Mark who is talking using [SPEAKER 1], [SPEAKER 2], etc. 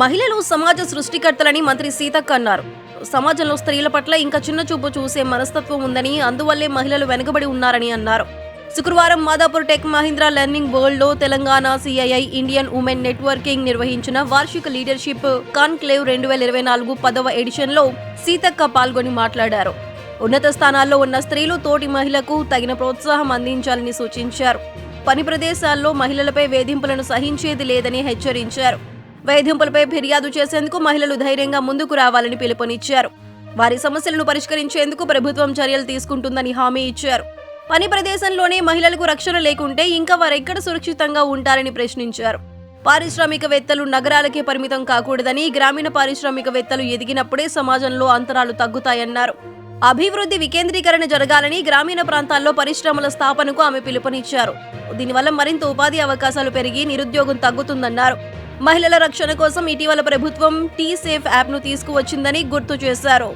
[SPEAKER 1] మహిళలు సమాజ సృష్టికర్తలని మంత్రి సీతక్క అన్నారు. సమాజంలో స్త్రీల పట్ల ఇంకా చిన్న చూపు చూసే మనస్తత్వం ఉందని అందువల్లే మహిళలు వెనుకబడి ఉన్నారని అన్నారు. శుక్రవారం మాదాపూర్ టెక్ మహీంద్రా లెర్నింగ్ వరల్డ్లో Telangana CII Indian women networking నిర్వహించిన వార్షిక లీడర్షిప్ కాన్క్లేవ్ రెండు వేల ఇరవై నాలుగు పదవ ఎడిషన్లో సీతక్క పాల్గొని మాట్లాడారు. ఉన్నత స్థానాల్లో ఉన్న స్త్రీలు తోటి మహిళకు తగిన ప్రోత్సాహం అందించాలని సూచించారు. పని ప్రదేశాల్లో మహిళలపై వేధింపులను సహించేది లేదని హెచ్చరించారు. వేధింపులపై ఫిర్యాదు చేసేందుకు మహిళలు ధైర్యంగా ముందుకు రావాలని పిలుపునిచ్చారు. వారి సమస్యలను పరిష్కరించేందుకు ప్రభుత్వం చర్యలు తీసుకుంటుందని హామీ ఇచ్చారు. పని ప్రదేశంలోనే మహిళలకు రక్షణ లేకుంటే ఇంకా వారెక్కడ సురక్షితంగా ఉంటారని ప్రశ్నించారు. పారిశ్రామికవేత్తలు నగరాలకే పరిమితం కాకూడదని గ్రామీణ పారిశ్రామికవేత్తలు ఎదిగినప్పుడే సమాజంలో అంతరాలు తగ్గుతాయన్నారు. అభివృద్ధి వికేంద్రీకరణ జరగాలని గ్రామీణ ప్రాంతాల్లో పరిశ్రమల స్థాపనకు ఆమె పిలుపునిచ్చారు. దీనివల్ల మరింత ఉపాధి అవకాశాలు పెరిగి నిరుద్యోగం తగ్గుతుందన్నారు. మహిళల రక్షణ కోసం ఇటీవల ప్రభుత్వం టీ సేఫ్ యాప్ను తీసుకువచ్చిందని గుర్తు చేశారు.